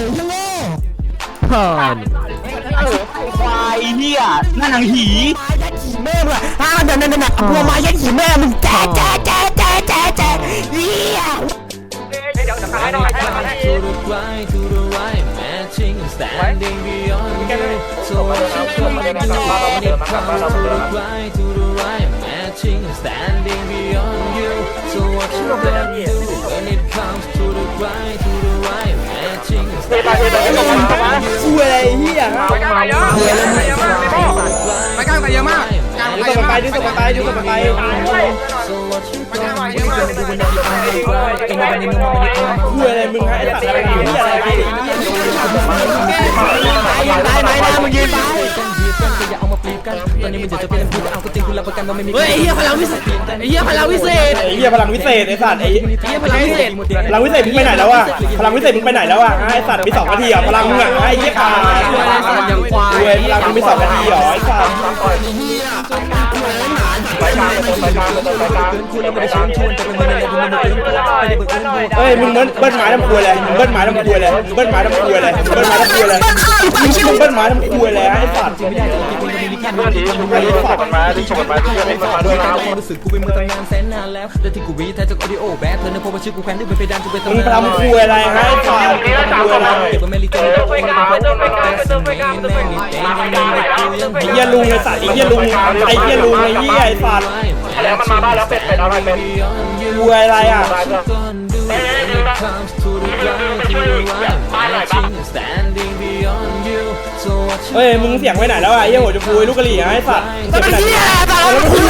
ยังโง่ผ่านควายเหี้ยหน้าหนังหีม้ยัดขี่แม่มึงอะอ้าวนั่นนั่นนั่นพวกไม้ยัดขี่แม่มึงแจ๊ะแจ๊ะแจ๊ะแจ๊ะแจ๊ะแจ๊ะเฮีย to the right, to the right, matching and standing beyond you. So what you ช่วยอะไรเฮียฮะไปกลนไปเยอะไปกันไปเยอะมากเลยพ่อไปกันไปเยอะมากดึงตัยไปดึงตัวไปดึงตัวไปไปกันไปเยอะมาก กันตอนนี้มันจะจะเป็นพูดเอาก็จริงคุณรับประกันว่าไม่มีเฮ้ยไอ้เหี้ยพลังวิเศษไอ้เหี้ยพลังวิเศษไอ้เฮียพลังวิเศษไอ้สัตว์ไอ้ไอ้เหี้ยพลังวิเศษพลังวิเศษมึงไปไหนแล้วอะพลังวิเศษมึงไปไหนแล้วอะไอ้สัตว์มีสองนาทีอะพลังมึงอะไอ้เฮียขาดยังควายคุยพลังมึงมีสองนาทีเหรอไอ้สัตว์ไปกลางไปกลางไปกลางคุณเราไม่ได้เชิญชวนแต่เป็นอะไรคุณไม่ได้เตือนไม่ได้เบิกเงินด้วยเอ้ยมึงเบิ้ลเบิ้ลไม้ทำคุยอะไรมึงเบิ้ลไม้ทำคุยอะไรมึงเบิ้ลไม้ทำคุยอะไรมึงเบิ้ลไมึงเบิ้ลไม้ทำคุยอะไรไอ้สัตว์ไม่ได้จะกินคนจะมีแค่เพื่อนทีชุบมันชุบมันมาชุบมันมาชุบมันมาด้วยนะความรู้สึกกูเป็นมือตั้งนานแสนนานแล้วแต่ที่กูวีแท้จากออดิโอแบทเธอเนี่ยพบว่าชื่อกูแขวนด้วยเป็นเพดานกูเป็นมึงทำคุยอะไรให้ไอ้สัตว์ทำคุยอะไรเก็บมาเมลิเตอร์ไปกลางไปกลางไปกันไปกันไปกันไอ้เหี้ยลุงไอ้สัตว์ไอ้เหี้ยลุงไอ้เหี้ยลุงไอ้เหี้ยไอ้สัตว์แล้วมันมาบ้านแล้วเป็ดเป็ดเอาอะไรเป็ดคุยอะไรอะเฮ้ยมึงเสียงไปไหนแล้วอะไอ้เหี้ยหัวจะพูไอ้ลูกกะหรี่อะไอ้สัตว์เสียงไปไหนแล้วมึงคุยอะไรไอ้เหี้ยอะไรควายไอ้คว